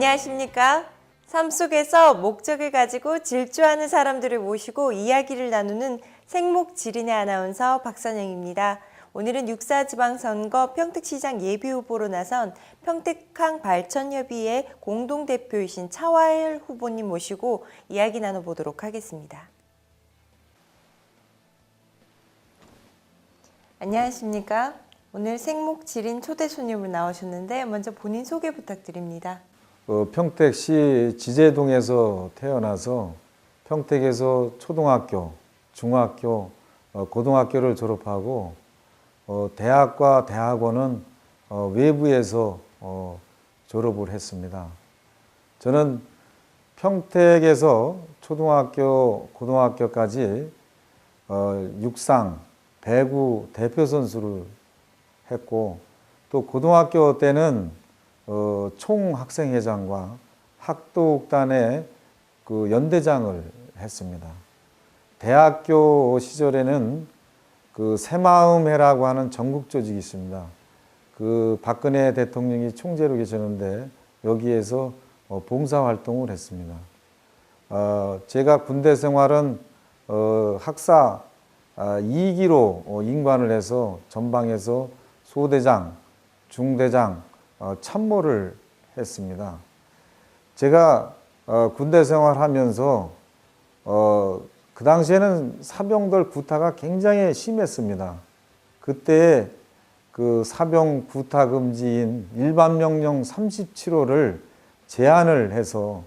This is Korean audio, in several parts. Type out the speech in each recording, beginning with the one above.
안녕하십니까? 삶 속에서 목적을 가지고 질주하는 사람들을 모시고 이야기를 나누는 생목 지린의 아나운서 박선영입니다. 오늘은 육사 지방선거 평택시장 예비후보로 나선 평택항 발전협의회 공동대표이신 차화일 후보님 모시고 이야기 나눠보도록 하겠습니다. 안녕하십니까? 오늘 생목 지린 초대 손님으로 나오셨는데 먼저 본인 소개 부탁드립니다. 어, 평택시 지제동에서 태어나서 평택에서 초등학교, 중학교, 어, 고등학교를 졸업하고 어, 대학과 대학원은 어, 외부에서 어, 졸업을 했습니다. 저는 평택에서 초등학교, 고등학교까지 어, 육상, 배구 대표 선수를 했고 또 고등학교 때는 어, 총학생회장과 학도단의 그 연대장을 했습니다. 대학교 시절에는 그 새마음회라고 하는 전국 조직이 있습니다. 그 박근혜 대통령이 총재로 계셨는데 여기에서 어, 봉사 활동을 했습니다. 어, 제가 군대 생활은 어, 학사 아, 2기로 어, 임관을 해서 전방에서 소대장, 중대장, 어, 참모를 했습니다. 제가 어, 군대 생활하면서 어, 그 당시에는 사병들 구타가 굉장히 심했습니다. 그때 그 사병 구타 금지인 일반 명령 37호를 제한을 해서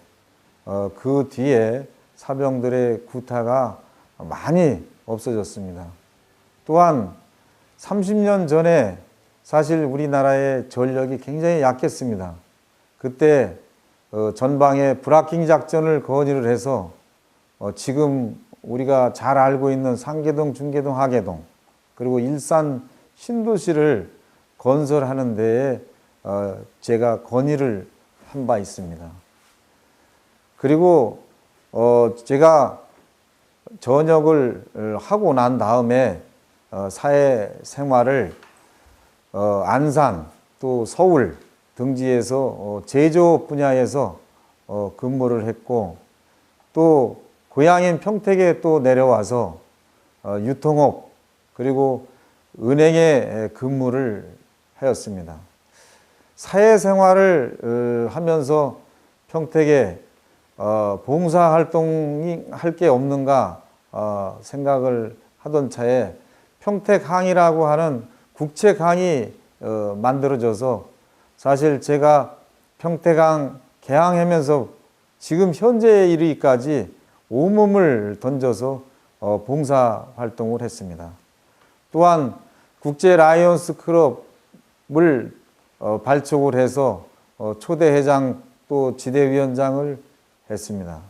어, 그 뒤에 사병들의 구타가 많이 없어졌습니다. 또한 30년 전에 사실 우리나라의 전력이 굉장히 약했습니다. 그때 어, 전방에 브라킹 작전을 건의를 해서 어, 지금 우리가 잘 알고 있는 상계동, 중계동, 하계동 그리고 일산 신도시를 건설하는 데에 어, 제가 건의를 한 바 있습니다. 그리고 어, 제가 전역을 어, 하고 난 다음에 어, 사회 생활을 어, 안산 또 서울 등지에서 어, 제조 분야에서 어, 근무를 했고 또 고향인 평택에 또 내려와서 어, 유통업 그리고 은행에 근무를 하였습니다. 사회생활을 어, 하면서 평택에 어, 봉사활동이 할 게 없는가 어, 생각을 하던 차에 평택항이라고 하는 국책항이 어, 만들어져서 사실 제가 평택항 개항하면서 지금 현재에 이르기까지 온몸을 던져서 어, 봉사 활동을 했습니다. 또한 국제 라이온스 클럽을 어, 발족을 해서 어, 초대 회장 또 지대위원장을 했습니다.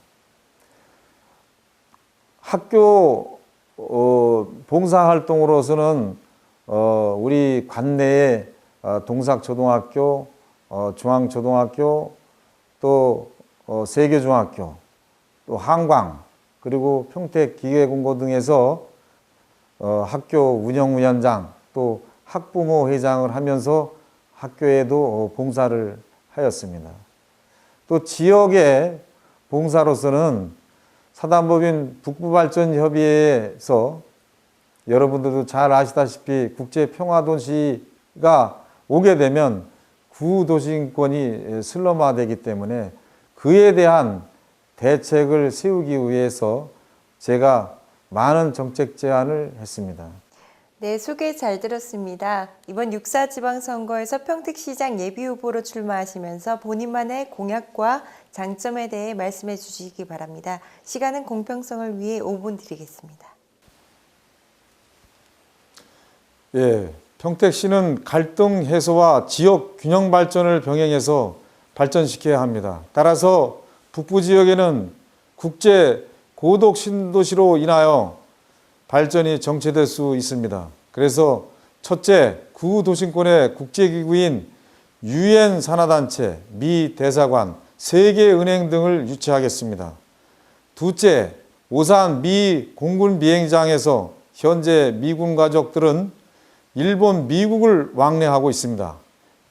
학교 어, 봉사활동으로서는 어, 우리 관내에 어, 동삭초등학교, 어, 중앙초등학교, 또 어, 세계중학교, 또 한광, 그리고 평택기계공고 등에서 어, 학교 운영위원장, 또 학부모 회장을 하면서 학교에도 어, 봉사를 하였습니다. 또 지역의 봉사로서는 사단법인 북부발전협의회에서 여러분들도 잘 아시다시피 국제 평화 도시가 오게 되면 구도심권이 슬럼화되기 때문에 그에 대한 대책을 세우기 위해서 제가 많은 정책 제안을 했습니다. 네, 소개 잘 들었습니다. 이번 육사 지방선거에서 평택시장 예비후보로 출마하시면서 본인만의 공약과 장점에 대해 말씀해 주시기 바랍니다. 시간은 공평성을 위해 5분 드리겠습니다. 예, 평택시는 갈등 해소와 지역 균형 발전을 병행해서 발전시켜야 합니다. 따라서 북부 지역에는 국제 고독 신도시로 인하여 발전이 정체될 수 있습니다. 그래서 첫째, 구도심권의 국제기구인 유엔 산하단체, 미 대사관, 세계은행 등을 유치하겠습니다. 둘째, 오산 미 공군 비행장에서 현재 미군 가족들은 일본, 미국을 왕래하고 있습니다.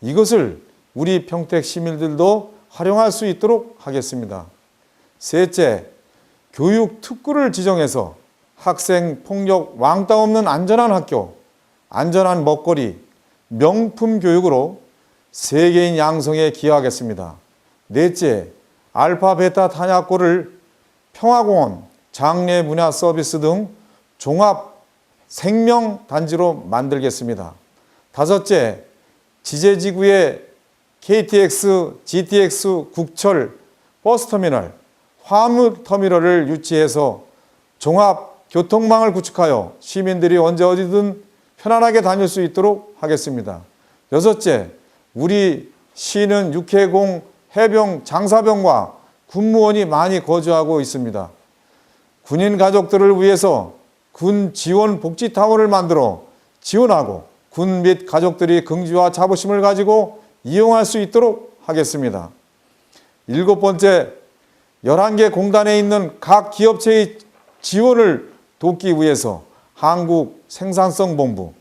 이것을 우리 평택 시민들도 활용할 수 있도록 하겠습니다. 셋째, 교육 특구를 지정해서 학생 폭력 왕따 없는 안전한 학교, 안전한 먹거리, 명품 교육으로 세계인 양성에 기여하겠습니다. 넷째, 알파 베타 탄약고를 평화공원, 장례 분야 서비스 등 종합 생명 단지로 만들겠습니다. 다섯째, 지제지구의 KTX, GTX, 국철, 버스터미널, 화물터미널을 유치해서 종합 교통망을 구축하여 시민들이 언제 어디든 편안하게 다닐 수 있도록 하겠습니다. 여섯째, 우리 시는 육해공 해병 장사병과 군무원이 많이 거주하고 있습니다. 군인 가족들을 위해서 군 지원 복지타운을 만들어 지원하고 군 및 가족들이 긍지와 자부심을 가지고 이용할 수 있도록 하겠습니다. 일곱 번째, 11개 공단에 있는 각 기업체의 지원을 돕기 위해서 한국 생산성 본부,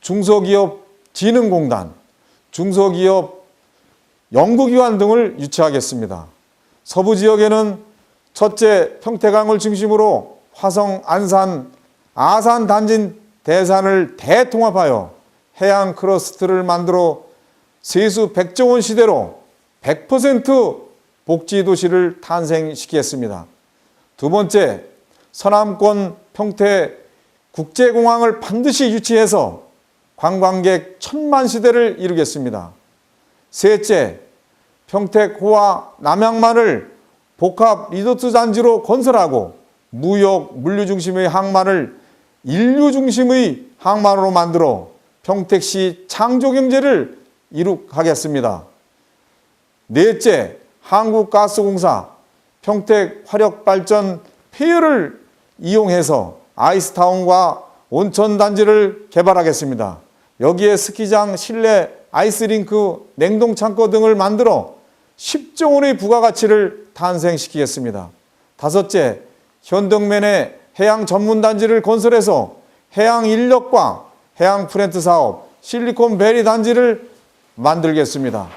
중소기업 진흥공단, 중소기업 연구기관 등을 유치하겠습니다. 서부 지역에는 첫째 평택항을 중심으로 화성, 안산, 아산 단진 대산을 대통합하여 해양 크러스트를 만들어 세수 백종원 시대로 100% 복지 도시를 탄생시키겠습니다. 두 번째, 서남권 평택 국제공항을 반드시 유치해서 관광객 천만 시대를 이루겠습니다. 셋째, 평택 호와 남양만을 복합 리조트 단지로 건설하고 무역, 물류 중심의 항만을 인류 중심의 항만으로 만들어 평택시 창조 경제를 이룩하겠습니다. 넷째, 한국가스공사 평택 화력발전 폐열을 이용해서 아이스타운과 온천 단지를 개발하겠습니다. 여기에 스키장, 실내 아이스링크, 냉동창고 등을 만들어 10조 원의 부가가치를 탄생시키겠습니다. 다섯째, 현덕면에 해양 전문단지를 건설해서 해양 인력과 해양 프렌트 사업, 실리콘밸리 단지를 만들겠습니다.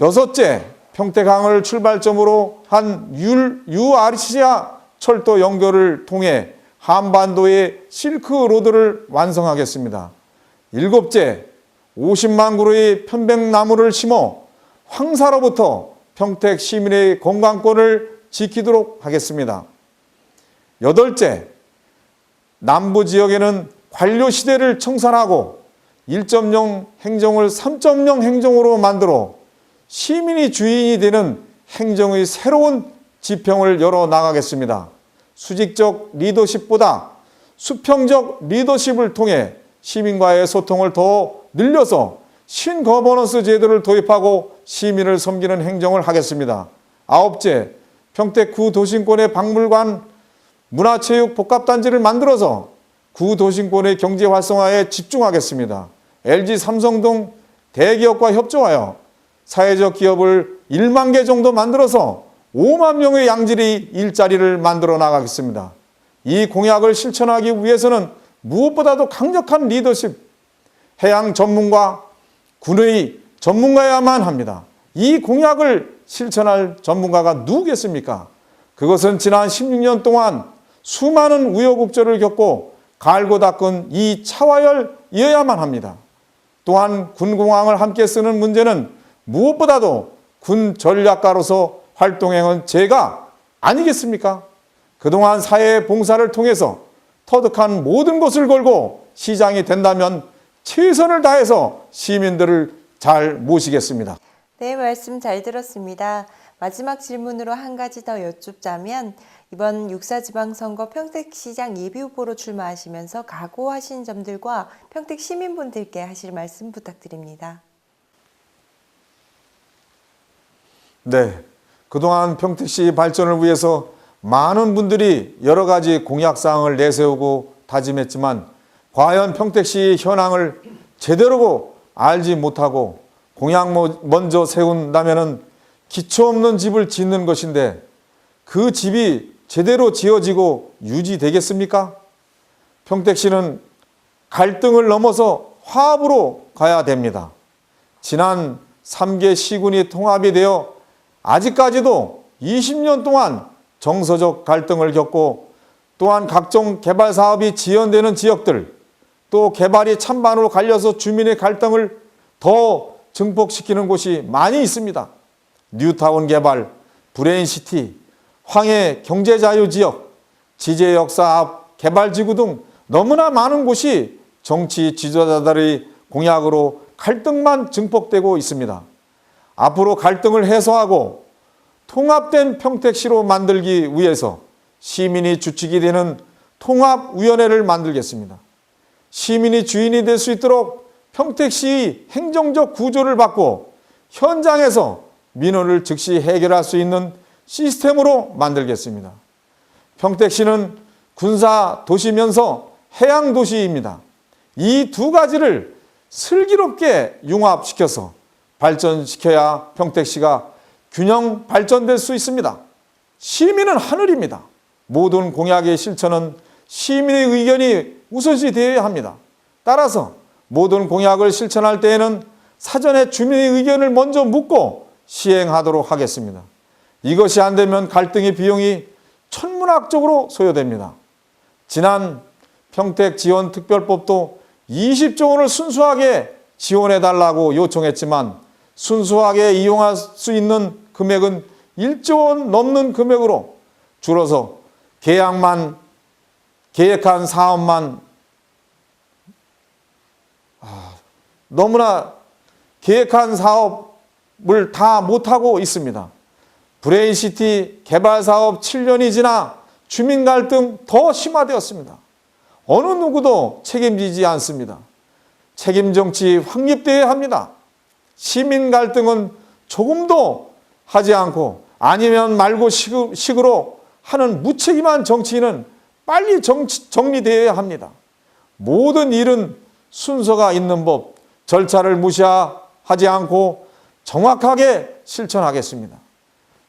여섯째, 평택항을 출발점으로 한 율, 유아시아 철도 연결을 통해 한반도의 실크로드를 완성하겠습니다. 일곱째, 50만 그루의 편백나무를 심어 황사로부터 평택 시민의 건강권을 지키도록 하겠습니다. 여덟째, 남부 지역에는 관료 시대를 청산하고 1.0 행정을 3.0 행정으로 만들어 시민이 주인이 되는 행정의 새로운 지평을 열어 나가겠습니다. 수직적 리더십보다 수평적 리더십을 통해 시민과의 소통을 더 늘려서 신거버넌스 제도를 도입하고 시민을 섬기는 행정을 하겠습니다. 아홉째, 평택 구 도심권의 박물관 문화체육 복합단지를 만들어서 구 도심권의 경제 활성화에 집중하겠습니다. LG 삼성 등 대기업과 협조하여 사회적 기업을 1만 개 정도 만들어서 5만 명의 양질의 일자리를 만들어 나가겠습니다. 이 공약을 실천하기 위해서는 무엇보다도 강력한 리더십, 해양 전문가, 군의 전문가야만 합니다. 이 공약을 실천할 전문가가 누구겠습니까? 그것은 지난 16년 동안 수많은 우여곡절을 겪고 갈고 닦은 이 차와열이어야만 합니다. 또한 군공항을 함께 쓰는 문제는 무엇보다도 군 전략가로서 활동해온 제가 아니겠습니까? 그동안 사회 봉사를 통해서 터득한 모든 것을 걸고 시장이 된다면 최선을 다해서 시민들을 잘 모시겠습니다. 네, 말씀 잘 들었습니다. 마지막 질문으로 한 가지 더 여쭙자면 이번 육사 지방선거 평택시장 예비후보로 출마하시면서 각오하신 점들과 평택 시민분들께 하실 말씀 부탁드립니다. 네. 그동안 평택시 발전을 위해서 많은 분들이 여러 가지 공약사항을 내세우고 다짐했지만 과연 평택시 현황을 제대로 알지 못하고 공약 먼저 세운다면 기초 없는 집을 짓는 것인데 그 집이 제대로 지어지고 유지되겠습니까? 평택시는 갈등을 넘어서 화합으로 가야 됩니다. 지난 3개 시군이 통합이 되어 아직까지도 20년 동안 정서적 갈등을 겪고 또한 각종 개발 사업이 지연되는 지역들 또 개발이 찬반으로 갈려서 주민의 갈등을 더 증폭시키는 곳이 많이 있습니다. 뉴타운 개발, 브레인시티, 황해 경제자유지역, 지제역사업, 개발지구 등 너무나 많은 곳이 정치 지도자들의 공약으로 갈등만 증폭되고 있습니다. 앞으로 갈등을 해소하고 통합된 평택시로 만들기 위해서 시민이 주축이 되는 통합위원회를 만들겠습니다. 시민이 주인이 될 수 있도록 평택시 행정적 구조를 바꿔 현장에서 민원을 즉시 해결할 수 있는 시스템으로 만들겠습니다. 평택시는 군사 도시면서 해양 도시입니다. 이 두 가지를 슬기롭게 융합시켜서 발전시켜야 평택시가 균형 발전될 수 있습니다. 시민은 하늘입니다. 모든 공약의 실천은 시민의 의견이 우선시 되어야 합니다. 따라서 모든 공약을 실천할 때에는 사전에 주민의 의견을 먼저 묻고 시행하도록 하겠습니다. 이것이 안 되면 갈등의 비용이 천문학적으로 소요됩니다. 지난 평택 지원 특별법도 20조 원을 순수하게 지원해 달라고 요청했지만 순수하게 이용할 수 있는 금액은 1조 원 넘는 금액으로 줄어서 계약만 계획한 사업만 아, 너무나 계획한 사업을 다 못하고 있습니다. 브레인시티 개발 사업 7년이 지나 주민 갈등 더 심화되었습니다. 어느 누구도 책임지지 않습니다. 책임 정치 확립되어야 합니다. 시민 갈등은 조금도 하지 않고 아니면 말고 식으- 식으로 하는 무책임한 정치인은 빨리 정치, 정리되어야 합니다. 모든 일은 순서가 있는 법, 절차를 무시하지 않고 정확하게 실천하겠습니다.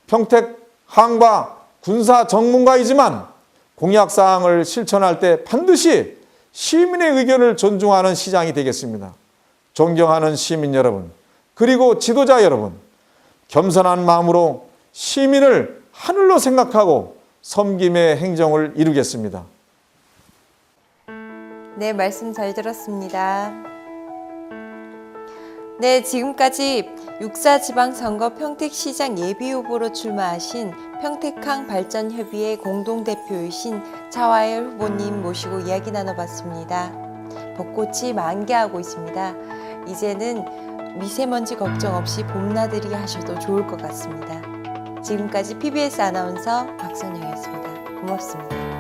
평택 항바 군사 전문가이지만 공약 사항을 실천할 때 반드시 시민의 의견을 존중하는 시장이 되겠습니다. 존경하는 시민 여러분, 그리고 지도자 여러분, 겸손한 마음으로 시민을 하늘로 생각하고 섬김의 행정을 이루겠습니다. 네, 말씀 잘 들었습니다. 네, 지금까지 육사 지방선거 평택시장 예비후보로 출마하신 평택항 발전협의회 공동대표이신 차화열 후보님 모시고 이야기 나눠봤습니다. 벚꽃이 만개하고 있습니다. 이제는 미세먼지 걱정 없이 봄나들이 하셔도 좋을 것 같습니다. 지금까지 PBS 아나운서 박선영이었습니다. 고맙습니다.